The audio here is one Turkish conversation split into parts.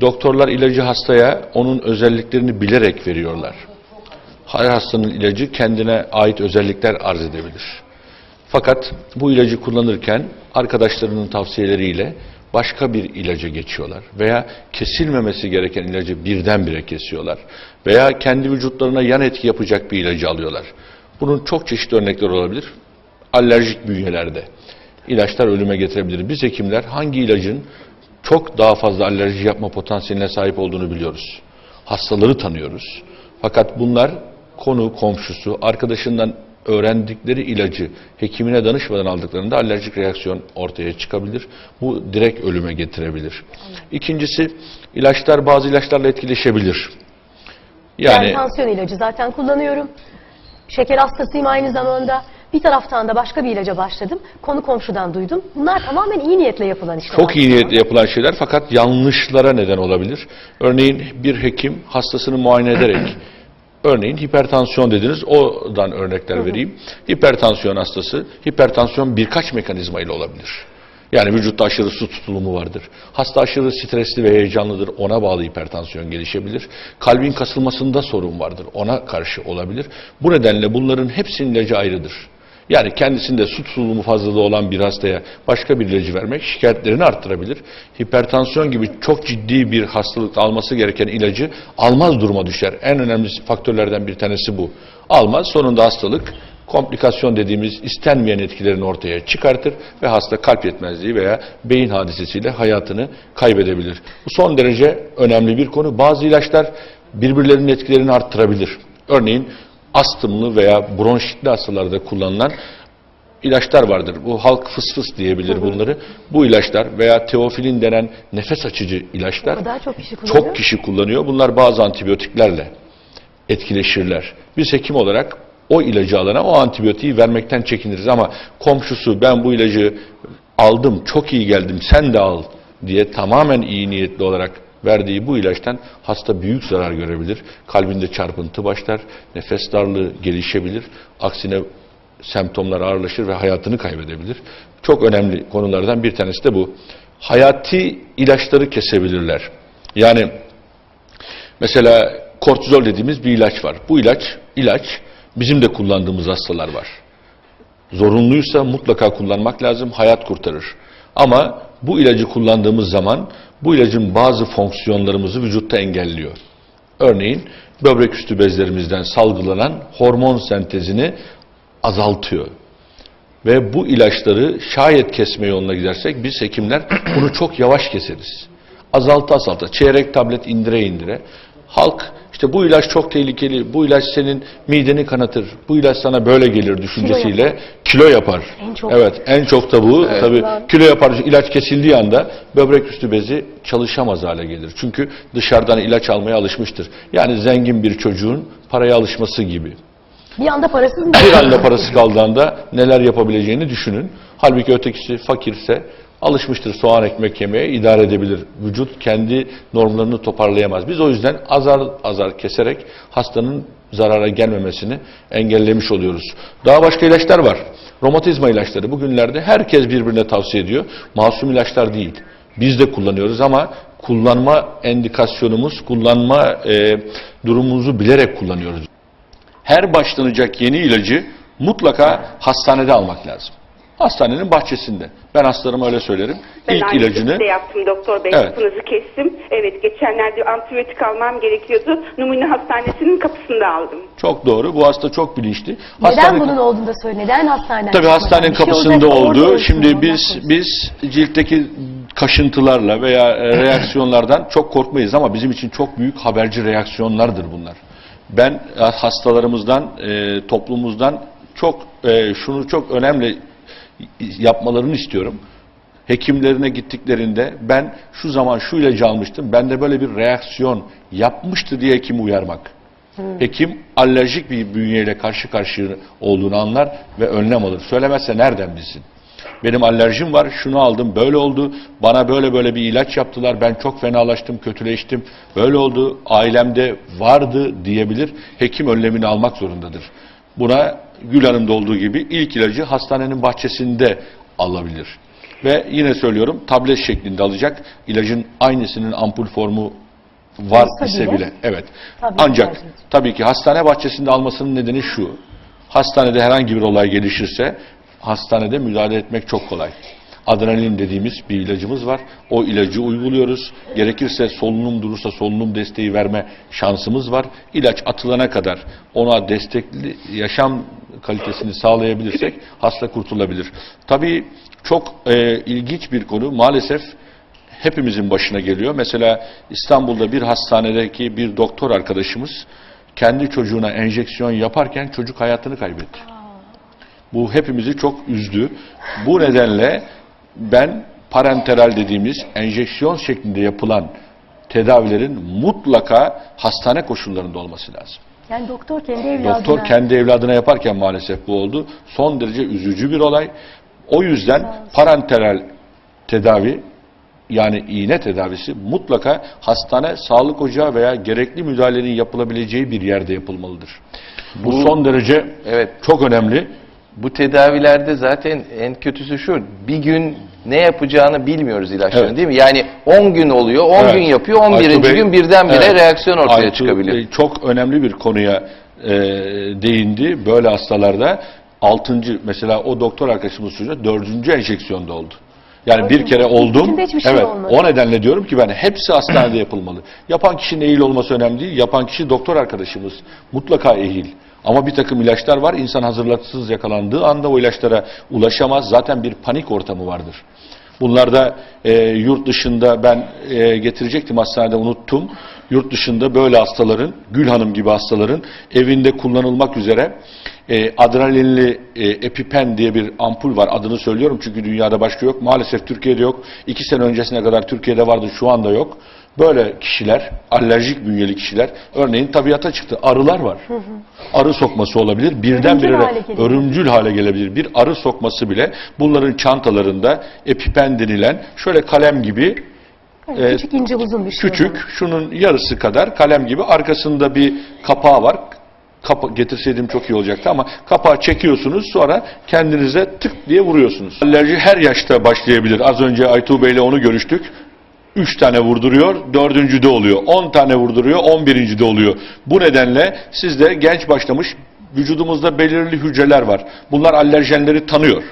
Doktorlar ilacı hastaya onun özelliklerini bilerek veriyorlar. Her hastanın ilacı kendine ait özellikler arz edebilir. Fakat bu ilacı kullanırken arkadaşlarının tavsiyeleriyle başka bir ilaca geçiyorlar. Veya kesilmemesi gereken ilacı birdenbire kesiyorlar. Veya kendi vücutlarına yan etki yapacak bir ilacı alıyorlar. Bunun çok çeşitli örnekleri olabilir. Alerjik bünyelerde. ilaçlar ölüme getirebilir. Biz hekimler hangi ilacın çok daha fazla alerji yapma potansiyeline sahip olduğunu biliyoruz. Hastaları tanıyoruz. Fakat bunlar konu, komşusu, arkadaşından öğrendikleri ilacı hekimine danışmadan aldıklarında alerjik reaksiyon ortaya çıkabilir. Bu direkt ölüme getirebilir. İkincisi ilaçlar bazı ilaçlarla etkileşebilir. Yani Yani tansiyon ilacı zaten kullanıyorum. Şeker hastasıyım aynı zamanda. Bir taraftan da başka bir ilaca başladım. Konu komşudan duydum. Bunlar tamamen iyi niyetle yapılan işler. Çok iyi niyetle yapılan şeyler fakat yanlışlara neden olabilir. Örneğin bir hekim hastasını muayene ederek Örneğin hipertansiyon dediniz, oradan örnekler vereyim. Hipertansiyon hastası, hipertansiyon birkaç mekanizma ile olabilir. Yani vücutta aşırı su tutulumu vardır. Hasta aşırı stresli ve heyecanlıdır, ona bağlı hipertansiyon gelişebilir. Kalbin kasılmasında sorun vardır, ona karşı olabilir. Bu nedenle bunların hepsinin ilacı ayrıdır. Yani kendisinde su tutulumu fazlalığı olan bir hastaya başka bir ilacı vermek şikayetlerini arttırabilir. Hipertansiyon gibi çok ciddi bir hastalıkta alması gereken ilacı almaz duruma düşer. En önemli faktörlerden bir tanesi bu. Almaz sonunda hastalık komplikasyon dediğimiz istenmeyen etkilerini ortaya çıkartır ve hasta kalp yetmezliği veya beyin hadisesiyle hayatını kaybedebilir. Bu son derece önemli bir konu. Bazı ilaçlar birbirlerinin etkilerini arttırabilir. Örneğin astımlı veya bronşitli hastalarda kullanılan ilaçlar vardır. Bu halk fıs fıs diyebilir bunları. Bu ilaçlar veya teofilin denen nefes açıcı ilaçlar O kadar çok kişi kullanıyor. çok kişi kullanıyor. Bunlar bazı antibiyotiklerle etkileşirler. Biz hekim olarak o ilacı alana o antibiyotiği vermekten çekiniriz ama komşusu ben bu ilacı aldım çok iyi geldim sen de al diye tamamen iyi niyetli olarak verdiği bu ilaçtan hasta büyük zarar görebilir. Kalbinde çarpıntı başlar, nefes darlığı gelişebilir. Aksine semptomlar ağırlaşır ve hayatını kaybedebilir. Çok önemli konulardan bir tanesi de bu. Hayati ilaçları kesebilirler. Yani Mesela kortizol dediğimiz bir ilaç var. Bu ilaç, ilaç bizim de kullandığımız hastalar var. Zorunluysa mutlaka kullanmak lazım, hayat kurtarır. Ama bu ilacı kullandığımız zaman bu ilacın bazı fonksiyonlarımızı vücutta engelliyor. Örneğin böbrek üstü bezlerimizden salgılanan hormon sentezini azaltıyor. Ve bu ilaçları şayet kesme yoluna gidersek biz hekimler bunu çok yavaş keseriz. Azalta azalta, çeyrek tablet indire indire. Halk işte bu ilaç çok tehlikeli, bu ilaç senin mideni kanatır, bu ilaç sana böyle gelir düşüncesiyle kilo yapar. En çok. Evet, en çok da bu tabii Ulan. kilo yapar. İlaç kesildiği anda böbrek üstü bezi çalışamaz hale gelir. Çünkü dışarıdan ilaç almaya alışmıştır. Yani zengin bir çocuğun paraya alışması gibi. Bir anda parasız mı? Bir anda parası kaldığında neler yapabileceğini düşünün. Halbuki ötekisi fakirse alışmıştır soğan ekmek yemeye idare edebilir. Vücut kendi normlarını toparlayamaz. Biz o yüzden azar azar keserek hastanın zarara gelmemesini engellemiş oluyoruz. Daha başka ilaçlar var. Romatizma ilaçları bugünlerde herkes birbirine tavsiye ediyor. Masum ilaçlar değil. Biz de kullanıyoruz ama kullanma endikasyonumuz, kullanma e, durumumuzu bilerek kullanıyoruz her başlanacak yeni ilacı mutlaka hastanede almak lazım. Hastanenin bahçesinde. Ben hastalarıma öyle söylerim. Ben İlk aynı ilacını şekilde yaptım doktor bey. Evet. Kapınızı kestim. Evet geçenlerde antibiyotik almam gerekiyordu. Numune Hastanesi'nin kapısında aldım. çok doğru. Bu hasta çok bilinçli. Neden Hastane- bunun olduğunu da söyle. Neden hastaneden Tabii hastanenin şey kapısında orada oldu. Şimdi biz biz ciltteki kaşıntılarla veya e, reaksiyonlardan çok korkmayız ama bizim için çok büyük haberci reaksiyonlardır bunlar. Ben e, hastalarımızdan, e, toplumumuzdan çok şunu çok önemli yapmalarını istiyorum. Hekimlerine gittiklerinde ben şu zaman şu ilacı almıştım, bende böyle bir reaksiyon yapmıştı diye hekimi uyarmak. Hekim alerjik bir bünyeyle karşı karşıya olduğunu anlar ve önlem alır. Söylemezse nereden bilsin? Benim alerjim var, şunu aldım, böyle oldu. Bana böyle böyle bir ilaç yaptılar, ben çok fenalaştım, kötüleştim. Böyle oldu, ailemde vardı diyebilir. Hekim önlemini almak zorundadır. Buna Gül Hanım'da olduğu gibi ilk ilacı hastanenin bahçesinde alabilir. Ve yine söylüyorum tablet şeklinde alacak. İlacın aynısının ampul formu var Olsa ise bile bile. Evet. tabii Ancak tabii ki hastane bahçesinde almasının nedeni şu. Hastanede herhangi bir olay gelişirse hastanede müdahale etmek çok kolay. Adrenalin dediğimiz bir ilacımız var. O ilacı uyguluyoruz. Gerekirse solunum durursa solunum desteği verme şansımız var. İlaç atılana kadar ona destekli yaşam kalitesini sağlayabilirsek hasta kurtulabilir. Tabii çok e, ilginç bir konu. Maalesef hepimizin başına geliyor. Mesela İstanbul'da bir hastanedeki bir doktor arkadaşımız kendi çocuğuna enjeksiyon yaparken çocuk hayatını kaybetti. Bu hepimizi çok üzdü. Bu nedenle ben parenteral dediğimiz enjeksiyon şeklinde yapılan tedavilerin mutlaka hastane koşullarında olması lazım. Yani doktor kendi evladına... Doktor kendi evladına yaparken maalesef bu oldu. Son derece üzücü bir olay. O yüzden parenteral tedavi yani iğne tedavisi mutlaka hastane, sağlık ocağı veya gerekli müdahalenin yapılabileceği bir yerde yapılmalıdır. Bu, Bu- son derece Evet. çok önemli. Bu tedavilerde zaten en kötüsü şu. Bir gün ne yapacağını bilmiyoruz ilaçların Evet. değil mi? Yani 10 gün oluyor, 10 Evet. gün yapıyor, 11. Aytu Bey- gün birdenbire Evet. reaksiyon ortaya Aytu çıkabilir. Bey çok önemli bir konuya e, değindi. Böyle hastalarda 6. mesela o doktor arkadaşımız çocuğa 4. enjeksiyonda oldu. Yani bir kere oldum. Şey evet. olmadı. O nedenle diyorum ki ben hepsi hastanede yapılmalı. Yapan kişinin ehil olması önemli değil. Yapan kişi doktor arkadaşımız. Mutlaka ehil. Ama bir takım ilaçlar var. İnsan hazırlıksız yakalandığı anda o ilaçlara ulaşamaz. Zaten bir panik ortamı vardır. Bunlarda e, yurt dışında ben e, getirecektim hastanede unuttum. Yurt dışında böyle hastaların, Gül Hanım gibi hastaların evinde kullanılmak üzere e, adrenalinli e, epipen diye bir ampul var. Adını söylüyorum çünkü dünyada başka yok. Maalesef Türkiye'de yok. İki sene öncesine kadar Türkiye'de vardı şu anda yok. Böyle kişiler, alerjik bünyeli kişiler, örneğin tabiata çıktı. Arılar var. Arı sokması olabilir. Birdenbire gelebilir. örümcül hale gelebilir. Bir arı sokması bile bunların çantalarında epipen denilen şöyle kalem gibi Yani e, küçük ince uzun bir şey. küçük şunun yarısı kadar kalem gibi arkasında bir kapağı var. Kapa getirseydim çok iyi olacaktı ama kapağı çekiyorsunuz sonra kendinize tık diye vuruyorsunuz. Alerji her yaşta başlayabilir. Az önce Aytuğ Bey'le onu görüştük. 3 tane vurduruyor, dördüncüde oluyor. 10 tane vurduruyor, 11. de oluyor. Bu nedenle sizde genç başlamış vücudumuzda belirli hücreler var. Bunlar alerjenleri tanıyor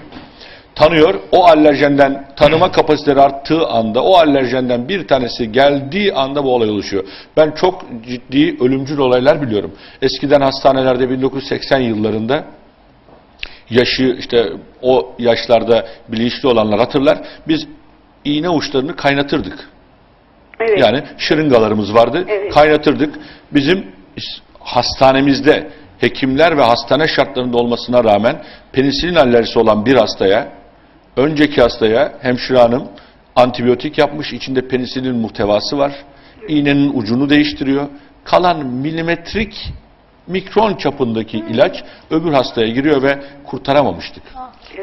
tanıyor. O alerjenden tanıma kapasiteleri arttığı anda o alerjenden bir tanesi geldiği anda bu olay oluşuyor. Ben çok ciddi ölümcül olaylar biliyorum. Eskiden hastanelerde 1980 yıllarında yaşı işte o yaşlarda bilinçli olanlar hatırlar. Biz iğne uçlarını kaynatırdık. Evet. Yani şırıngalarımız vardı. Evet. Kaynatırdık. Bizim hastanemizde hekimler ve hastane şartlarında olmasına rağmen penisilin alerjisi olan bir hastaya önceki hastaya hemşire hanım antibiyotik yapmış. içinde penisilin muhtevası var. İğnenin ucunu değiştiriyor. Kalan milimetrik mikron çapındaki ilaç öbür hastaya giriyor ve kurtaramamıştık.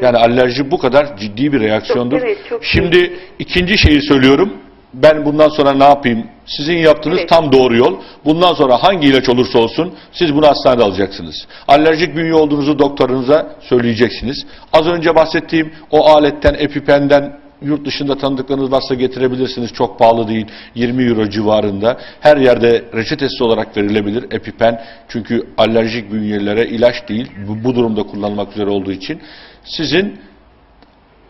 Yani alerji bu kadar ciddi bir reaksiyondur. Çok, evet, çok Şimdi ikinci şeyi söylüyorum. Ben bundan sonra ne yapayım? Sizin yaptığınız Evet. tam doğru yol. Bundan sonra hangi ilaç olursa olsun siz bunu hastanede alacaksınız. Alerjik bünye olduğunuzu doktorunuza söyleyeceksiniz. Az önce bahsettiğim o aletten, epipenden yurt dışında tanıdıklarınız varsa getirebilirsiniz. Çok pahalı değil. 20 euro civarında. Her yerde reçetesiz olarak verilebilir epipen. Çünkü alerjik bünyelere ilaç değil. Bu, bu durumda kullanılmak üzere olduğu için. Sizin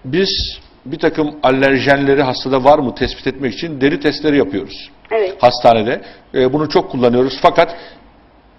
biz bir takım alerjenleri hastada var mı tespit etmek için deri testleri yapıyoruz. Evet. Hastanede. E, bunu çok kullanıyoruz. Fakat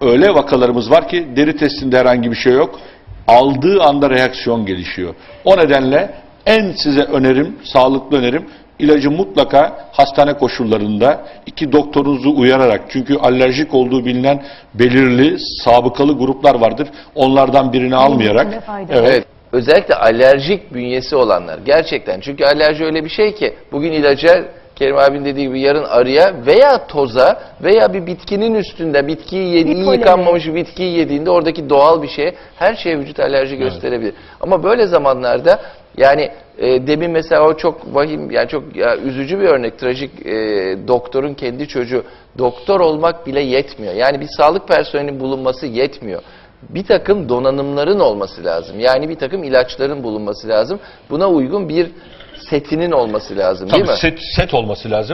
öyle vakalarımız var ki deri testinde herhangi bir şey yok. Aldığı anda reaksiyon gelişiyor. O nedenle en size önerim, sağlıklı önerim ilacı mutlaka hastane koşullarında iki doktorunuzu uyararak çünkü alerjik olduğu bilinen belirli sabıkalı gruplar vardır. Onlardan birini almayarak Evet. Özellikle alerjik bünyesi olanlar gerçekten. Çünkü alerji öyle bir şey ki bugün ilaca Kerim abinin dediği gibi yarın arıya veya toza veya bir bitkinin üstünde bitkiyi Bir yediği polene. yıkanmamış bir bitkiyi yediğinde oradaki doğal bir şeye her şeye vücut alerji gösterebilir. Ama böyle zamanlarda yani e, demin mesela o çok vahim yani çok ya, üzücü bir örnek trajik e, doktorun kendi çocuğu doktor olmak bile yetmiyor. Yani bir sağlık personelinin bulunması yetmiyor bir takım donanımların olması lazım. Yani bir takım ilaçların bulunması lazım. Buna uygun bir setinin olması lazım Tabii değil mi? set, set olması lazım.